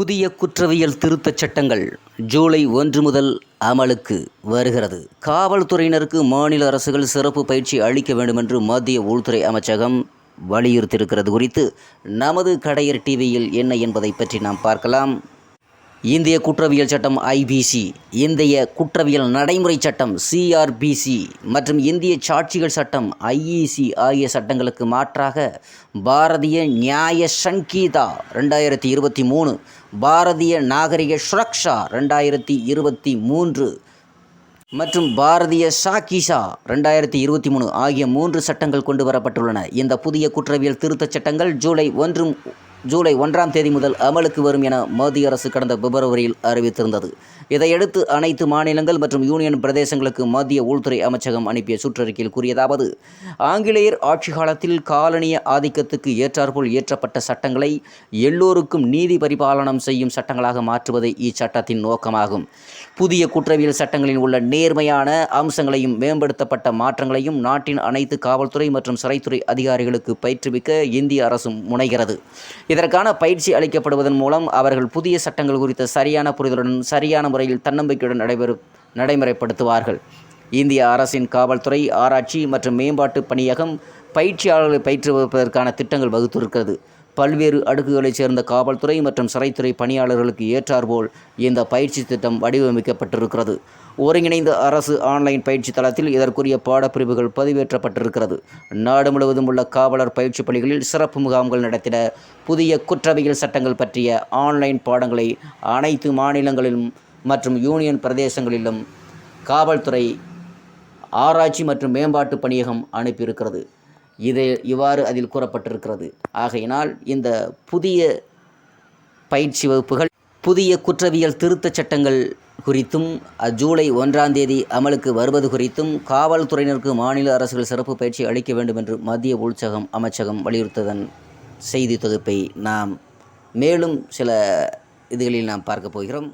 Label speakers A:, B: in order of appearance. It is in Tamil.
A: புதிய குற்றவியல் திருத்தச் சட்டங்கள் ஜூலை ஒன்று முதல் அமலுக்கு வருகிறது. காவல்துறையினருக்கு மாநில அரசுகள் சிறப்பு பயிற்சி அளிக்க வேண்டுமென்று மத்திய உள்துறை அமைச்சகம் வலியுறுத்தியிருக்கிறது குறித்து நமது கடையர் டிவியில் என்ன என்பதை பற்றி நாம் பார்க்கலாம். இந்திய குற்றவியல் சட்டம் ஐபிசி இந்திய குற்றவியல் நடைமுறை சட்டம் சிஆர்பிசி மற்றும் இந்திய சாட்சிகள் சட்டம் ஐஇசி ஆகிய சட்டங்களுக்கு மாற்றாக பாரதிய நியாய சங்கீதா ரெண்டாயிரத்தி இருபத்தி மூணு பாரதிய நாகரிக சுரக்ஷா ரெண்டாயிரத்தி இருபத்தி மூன்று மற்றும் பாரதிய சாக்கிஷா ரெண்டாயிரத்தி இருபத்தி மூணு ஆகிய மூன்று சட்டங்கள் கொண்டு வரப்பட்டுள்ளன. இந்த புதிய குற்றவியல் திருத்தச் சட்டங்கள் ஜூலை ஒன்றும் ஜூலை ஒன்றாம் தேதி முதல் அமலுக்கு வரும் என மத்திய அரசு கடந்த பிப்ரவரியில் அறிவித்திருந்தது. இதையடுத்து அனைத்து மாநிலங்கள் மற்றும் யூனியன் பிரதேசங்களுக்கு மத்திய உள்துறை அமைச்சகம் அனுப்பிய சுற்றறிக்கையில் கூறியதாவது ஆங்கிலேயர் ஆட்சி காலத்தில் காலனிய ஆதிக்கத்துக்கு ஏற்றாற்போல் இயற்றப்பட்ட சட்டங்களை எல்லோருக்கும் நீதி பரிபாலனம் செய்யும் சட்டங்களாக மாற்றுவதே இச்சட்டத்தின் நோக்கமாகும். புதிய குற்றவியல் சட்டங்களில் உள்ள நேர்மையான அம்சங்களையும் மேம்படுத்தப்பட்ட மாற்றங்களையும் நாட்டின் அனைத்து காவல்துறை மற்றும் சிறைத்துறை அதிகாரிகளுக்கு பயிற்றுவிக்க இந்திய அரசும் முனைகிறது. இதற்கான பயிற்சி அளிக்கப்படுவதன் மூலம் அவர்கள் புதிய சட்டங்கள் குறித்த சரியான புரிதலுடன் சரியான முறையில் தன்னம்பிக்கையுடன் நடைபெறும் நடைமுறைப்படுத்துவார்கள். இந்திய அரசின் காவல்துறை ஆராய்ச்சி மற்றும் மேம்பாட்டு பணியகம் பயிற்சியாளர்களை பயிற்றுவிப்பதற்கான திட்டங்கள் வகுத்திருக்கிறது. பல்வேறு அடுக்குகளைச் சேர்ந்த காவல்துறை மற்றும் சிறைத்துறை பணியாளர்களுக்கு ஏற்றாற்போல் இந்த பயிற்சி திட்டம் வடிவமைக்கப்பட்டிருக்கிறது. ஒருங்கிணைந்த அரசு ஆன்லைன் பயிற்சி தளத்தில் இதற்குரிய பாடப்பிரிவுகள் பதிவேற்றப்பட்டிருக்கிறது. நாடு முழுவதும் உள்ள காவலர் பயிற்சி பள்ளிகளில் சிறப்பு முகாம்கள் நடத்திட புதிய குற்றவியல் சட்டங்கள் பற்றிய ஆன்லைன் பாடங்களை அனைத்து மாநிலங்களிலும் மற்றும் யூனியன் பிரதேசங்களிலும் காவல்துறை ஆராய்ச்சி மற்றும் மேம்பாட்டு பணியகம் அனுப்பியிருக்கிறது. இது இவ்வாறு அதில் கூறப்பட்டிருக்கிறது. ஆகையினால் இந்த புதிய பயிற்சி வகுப்புகள் புதிய குற்றவியல் திருத்தச் சட்டங்கள் குறித்தும் ஜூலை ஒன்றாம் தேதி அமலுக்கு வருவது குறித்தும் காவல்துறையினருக்கு மாநில அரசுகள் சிறப்பு பயிற்சி அளிக்க வேண்டும் என்று மத்திய உள்சகம் அமைச்சகம் வலியுறுத்ததன் செய்தி தொகுப்பை நாம் மேலும் சில இதுகளில் நாம் பார்க்க போகிறோம்.